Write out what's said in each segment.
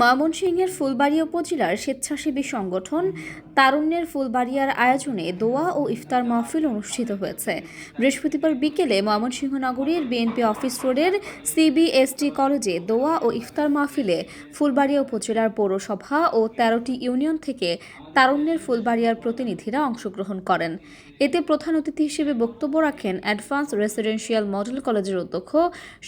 ময়মনসিংহের ফুলবাড়িয়া উপজেলার স্বেচ্ছাসেবী সংগঠন তারুণ্যের ফুলবাড়িয়ার আয়োজনে দোয়া ও ইফতার মাহফিল অনুষ্ঠিত হয়েছে। বৃহস্পতিবার বিকেলে ময়মনসিংহ নগরীর বিএনপি অফিস রোডের সিবিএসটি কলেজে দোয়া ও ইফতার মাহফিলে ফুলবাড়িয়া উপজেলার পৌরসভা ও তেরোটি ইউনিয়ন থেকে তারুণ্যের ফুলবাড়িয়ার প্রতিনিধিরা অংশগ্রহণ করেন। এতে প্রধান অতিথি হিসেবে বক্তব্য রাখেন অ্যাডভান্স রেসিডেন্সিয়াল মডেল কলেজের অধ্যক্ষ,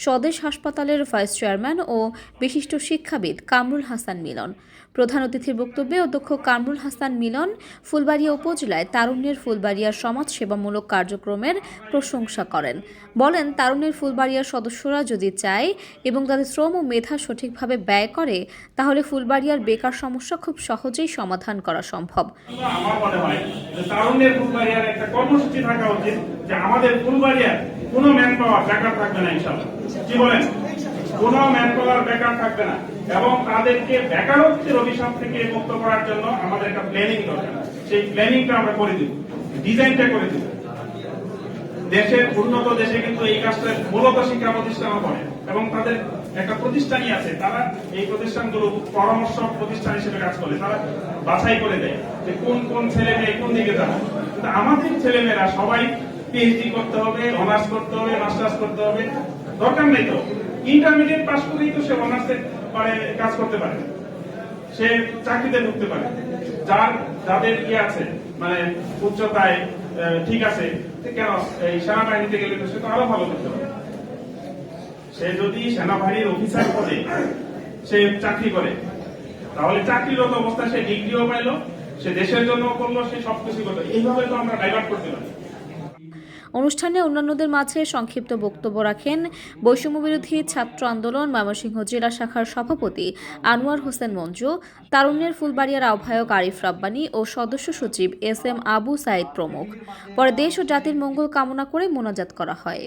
স্বদেশ হাসপাতালের ভাইস চেয়ারম্যান ও বিশিষ্ট শিক্ষাবিদ কামরুল হাসান মিলন। প্রধান অতিথির বক্তব্যে অধ্যক্ষ কামরুল হাসান মিলন, ফুলবাড়িয়া উপজেলায় তারুণ্যের ফুলবাড়িয়ার সমাজসেবামূলক কার্যক্রমের প্রশংসা করেন। বলেন, তারুণ্যের ফুলবাড়িয়ার সদস্যরা যদি চায় এবং তাদের শ্রম ও মেধা সঠিকভাবে ব্যয় করে, তাহলে ফুলবাড়িয়ার বেকার সমস্যা খুব সহজেই সমাধান করা সম্ভব। কোনো ম্যান পাওয়ার বেকার থাকবে না কি বলেন? কোনো ম্যান পাওয়ার বেকার থাকবে না। এবং তাদেরকে বেকারত্বের অভিশাপ থেকে মুক্ত করার জন্য আমাদের একটা প্ল্যানিং দরকার। সেই প্ল্যানিংটা আমরা করে দিব। ডিজাইনটা করে দিব। দেশের উন্নত দেশে কিন্তু এই কাজটা মূলত শিক্ষা প্রতিষ্ঠান করে এবং তাদের একটা প্রতিষ্ঠানই আছে। তারা এই প্রতিষ্ঠানগুলো পরামর্শ প্রতিষ্ঠান হিসেবে কাজ করে। তারা বাছাই করে দেয় যে কোন কোন ছেলে মেয়ে কোন দিকে যাবে। কিন্তু আমাদের ছেলে মেয়েরা সবাই পিএইচডি করতে হবে অনার্স করতে হবে মাস্টার্স করতে হবে। দরকার নেই তো। ইন্টারমিডিয়েট পাস করেই তো সে অনার্সে পারে, কাজ করতে পারে। সে চাকরিতে ঢুকতে পারে। যার যাদের ইয়ে আছে মানে উচ্চতায় ঠিক আছে কেন এই সেনাবাহিনীতে গেলে সে তো আরও ভালো করতে পারে। সে যদি সেনাবাহিনীর অফিসার পদে সে চাকরি করে, তাহলে চাকরিরত অবস্থা সে ডিগ্রিও পাইলো, সে দেশের জন্য করল, সে সবকিছু করল। এইভাবে তো আমরা ডাইভার্ট করতে পারি। অনুষ্ঠানে অন্যান্যদের মাঝে সংক্ষিপ্ত বক্তব্য রাখেন বৈষম্যবিরোধী ছাত্র আন্দোলন ময়মনসিংহ জেলা শাখার সভাপতি আনোয়ার হোসেন মঞ্জু, তারুণ্যের ফুলবাড়িয়ার আহ্বায়ক আরিফ রাব্বানি ও সদস্য সচিব এস এম আবু সাইদ প্রমুখ। পরে দেশ ও জাতির মঙ্গল কামনা করে মোনাজাত করা হয়।